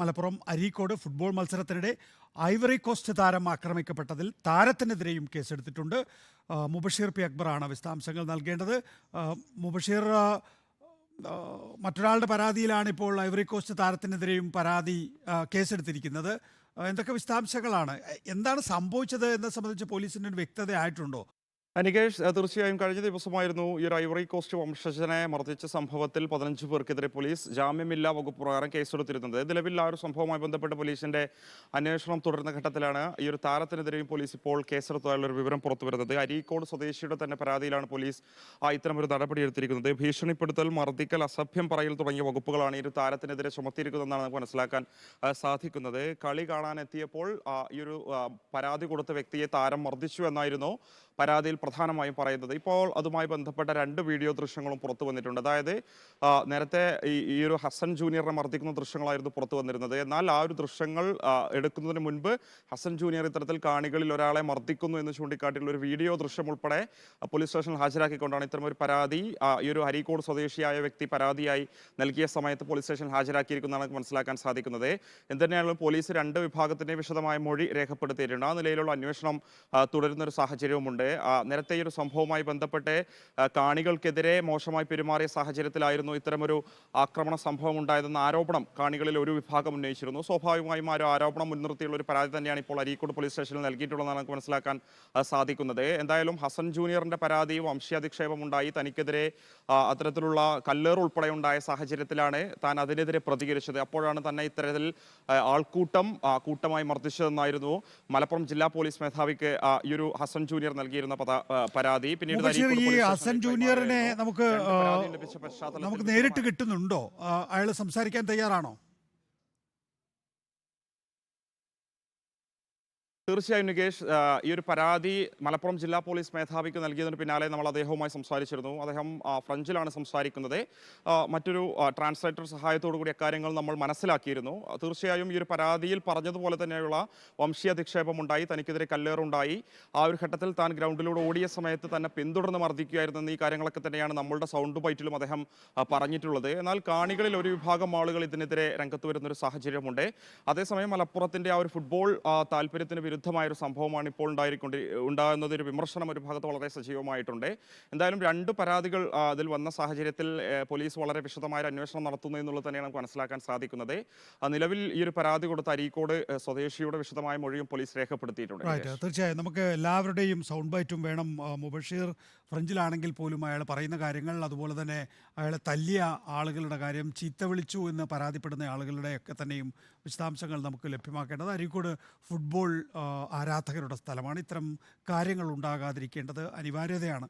Malappuram Areekode football മത്സരത്തിനിടെ Ivory Coast താരം ആക്രമിക്കപ്പെട്ടതിൽ താരത്തിനെതിരെയും കേസെടുത്തിട്ടുണ്ട്. മുബഷീർ പി അക്ബറാണ് വിശദാംശങ്ങൾ നൽകേണ്ടത്. മുബഷീർ മറ്റൊരാളുടെ പരാതിയിലാണ് ഇപ്പോൾ ഐവറി കോസ്റ്റ് താരത്തിനെതിരെയും പരാതി കേസെടുത്തിരിക്കുന്നത്. എന്തൊക്കെ വിശദാംശങ്ങളാണ്? എന്താണ് സംഭവിച്ചത് എന്നെ സംബന്ധിച്ച് പോലീസിന്റെ ഒരു വ്യക്തത ആയിട്ടുണ്ടോ അനികേഷ് തീർച്ചയായും കഴിഞ്ഞ ദിവസമായിരുന്നു ഈ ഒരു ഐവറി കോസ്റ്റ് വംശജനെ മർദ്ദിച്ച സംഭവത്തിൽ പതിനഞ്ച് പേർക്കെതിരെ പോലീസ് ജാമ്യമില്ലാ വകുപ്പ് പ്രകാരം കേസെടുത്തിരുന്നത്. നിലവിൽ ആ ഒരു സംഭവവുമായി ബന്ധപ്പെട്ട് പോലീസിന്റെ അന്വേഷണം തുടരുന്ന ഘട്ടത്തിലാണ് ഈ ഒരു താരത്തിനെതിരെയും പോലീസ് ഇപ്പോൾ കേസെടുത്തതായുള്ള ഒരു വിവരം പുറത്തു വരുന്നത് അരീക്കോട് സ്വദേശിയുടെ തന്നെ പരാതിയിലാണ് പോലീസ് ആ നടപടി എടുത്തിരിക്കുന്നത് ഭീഷണിപ്പെടുത്തൽ മർദ്ദിക്കൽ അസഭ്യം പറയൽ തുടങ്ങിയ വകുപ്പുകളാണ് ഈ ഒരു താരത്തിനെതിരെ ചുമത്തിയിരിക്കുന്നതെന്നാണ് നമുക്ക് മനസ്സിലാക്കാൻ സാധിക്കുന്നത്. കളി കാണാനെത്തിയപ്പോൾ ഈ ഒരു പരാതി കൊടുത്ത വ്യക്തിയെ താരം മർദ്ദിച്ചു എന്നായിരുന്നു. പരാതിയിൽ പ്രധാനമായും പറയുന്നത്. ഇപ്പോൾ അതുമായി ബന്ധപ്പെട്ട രണ്ട് വീഡിയോ ദൃശ്യങ്ങളും പുറത്തു വന്നിട്ടുണ്ട്. അതായത് നേരത്തെ ഈ ഒരു ഹസൻ ജൂനിയറിനെ മർദ്ദിക്കുന്ന ദൃശ്യങ്ങളായിരുന്നു പുറത്തു വന്നിരുന്നത്. എന്നാൽ ആ ഒരു ദൃശ്യങ്ങൾ എടുക്കുന്നതിന് മുൻപ് ഹസൻ ജൂനിയർ ഇത്തരത്തിൽ കാണികളിൽ ഒരാളെ മർദ്ദിക്കുന്നു എന്ന് ചൂണ്ടിക്കാട്ടിയുള്ള ഒരു വീഡിയോ ദൃശ്യം ഉൾപ്പെടെ പോലീസ് സ്റ്റേഷനിൽ ഹാജരാക്കിക്കൊണ്ടാണ് ഇത്തരം ഒരു പരാതി ഈ ഒരു അരീക്കോട് സ്വദേശിയായ വ്യക്തി പരാതിയായി നൽകിയ സമയത്ത് പോലീസ് സ്റ്റേഷനിൽ ഹാജരാക്കിയിരിക്കുന്നതാണ് മനസ്സിലാക്കാൻ സാധിക്കുന്നത്. എന്തുതന്നെയാണെങ്കിലും പോലീസ് രണ്ട് വിഭാഗത്തിന്റെ വിശദമായ മൊഴി രേഖപ്പെടുത്തിയിട്ടുണ്ട്. ആ നിലയിലുള്ള അന്വേഷണം തുടരുന്ന ഒരു സാഹചര്യവുമുണ്ട്. നേരത്തെ ഈ ഒരു സംഭവവുമായി ബന്ധപ്പെട്ട് കാണികൾക്കെതിരെ മോശമായി പെരുമാറിയ സാഹചര്യത്തിലായിരുന്നു ഇത്തരമൊരു ആക്രമണ സംഭവം ഉണ്ടായതെന്ന ആരോപണം കാണികളിൽ ഒരു വിഭാഗം ഉന്നയിച്ചിരുന്നു. സ്വാഭാവികമായും ആ ഒരു ആരോപണം മുൻനിർത്തിയുള്ള ഒരു പരാതി തന്നെയാണ് ഇപ്പോൾ അരീക്കോട് പോലീസ് സ്റ്റേഷനിൽ നൽകിയിട്ടുള്ളതെന്ന് നമുക്ക് മനസ്സിലാക്കാൻ സാധിക്കുന്നത്. എന്തായാലും ഹസൻ ജൂനിയറിന്റെ പരാതി വംശീയധിക്ഷേപം ഉണ്ടായി. തനിക്കെതിരെ അത്തരത്തിലുള്ള കല്ലേറ് ഉൾപ്പെടെ ഉണ്ടായ സാഹചര്യത്തിലാണ് താൻ അതിനെതിരെ പ്രതികരിച്ചത്. അപ്പോഴാണ് തന്നെ ഇത്തരത്തിൽ ആൾക്കൂട്ടം കൂട്ടമായി മർദ്ദിച്ചതെന്നായിരുന്നു മലപ്പുറം ജില്ലാ പോലീസ് മേധാവിക്ക് ഈ ഒരു ഹസൻ ജൂനിയർ നൽകിയിരുന്ന പരാതി. പിന്നീട് ഈ ഹസൻ ജൂനിയറിനെ നമുക്ക് നമുക്ക് നേരിട്ട് കിട്ടുന്നുണ്ടോ? അയാൾ സംസാരിക്കാൻ തയ്യാറാണോ? തീർച്ചയായും നികേഷ് ഈ ഒരു പരാതി മലപ്പുറം ജില്ലാ പോലീസ് മേധാവിക്ക് നൽകിയതിന് പിന്നാലെ നമ്മൾ അദ്ദേഹവുമായി സംസാരിച്ചിരുന്നു. അദ്ദേഹം ഫ്രഞ്ചിലാണ് സംസാരിക്കുന്നത്. മറ്റൊരു ട്രാൻസ്ലേറ്റർ സഹായത്തോടു കൂടി അക്കാര്യങ്ങൾ നമ്മൾ മനസ്സിലാക്കിയിരുന്നു. തീർച്ചയായും ഈ ഒരു പരാതിയിൽ പറഞ്ഞതുപോലെ തന്നെയുള്ള വംശീയ ഉണ്ടായി തനിക്കെതിരെ കല്ലേറുണ്ടായി. ആ ഒരു ഘട്ടത്തിൽ താൻ ഗ്രൗണ്ടിലൂടെ ഓടിയ സമയത്ത് തന്നെ പിന്തുടർന്ന് മർദ്ദിക്കുകയായിരുന്നു ഈ കാര്യങ്ങളൊക്കെ തന്നെയാണ് നമ്മളുടെ സൗണ്ട് ബൈറ്റിലും അദ്ദേഹം പറഞ്ഞിട്ടുള്ളത്. എന്നാൽ കാണികളിൽ ഒരു വിഭാഗം ആളുകൾ ഇതിനെതിരെ രംഗത്ത് വരുന്ന ഒരു സാഹചര്യമുണ്ട്. അതേസമയം മലപ്പുറത്തിന്റെ ആ ഒരു ഫുട്ബോൾ താല്പര്യത്തിന് വിരുദ്ധമായ ഒരു സംഭവമാണ് ഇപ്പോൾ ഉണ്ടായിരിക്കൊണ്ടി ഉണ്ടാകുന്നത്. ഒരു വിമർശനം ഒരു ഭാഗത്ത് വളരെ സജീവമായിട്ടുണ്ട്. എന്തായാലും രണ്ട് പരാതികൾ അതിൽ വന്ന സാഹചര്യത്തിൽ പോലീസ് വളരെ വിശദമായ അന്വേഷണം നടത്തുന്നു എന്നുള്ളത് തന്നെയാണ് നമുക്ക് മനസ്സിലാക്കാൻ സാധിക്കുന്നത്. ആ, നിലവിൽ ഈ ഒരു പരാതി കൊടുത്ത അരീക്കോട് സ്വദേശിയുടെ വിശദമായ മൊഴിയും പോലീസ് രേഖപ്പെടുത്തിയിട്ടുണ്ട്. തീർച്ചയായും. നമുക്ക് എല്ലാവരുടെയും സൗണ്ട് ബൈറ്റും വേണം. മുബഷീർ ഫ്രഞ്ചിലാണെങ്കിൽ പോലും അയാൾ പറയുന്ന കാര്യങ്ങൾ അതുപോലെ തന്നെ അയാളെ തല്ലിയ ആളുകളുടെ കാര്യം ചീത്ത വിളിച്ചു എന്ന് പരാതിപ്പെടുന്ന ആളുകളുടെ ഒക്കെ തന്നെയും വിശദാംശങ്ങൾ നമുക്ക് ലഭ്യമാക്കേണ്ടത്. അരീക്കോട് ഫുട്ബോൾ ആരാധകരുടെ സ്ഥലമാണ്. ഇത്തരം കാര്യങ്ങൾ ഉണ്ടാകാതിരിക്കേണ്ടത് അനിവാര്യതയാണ്.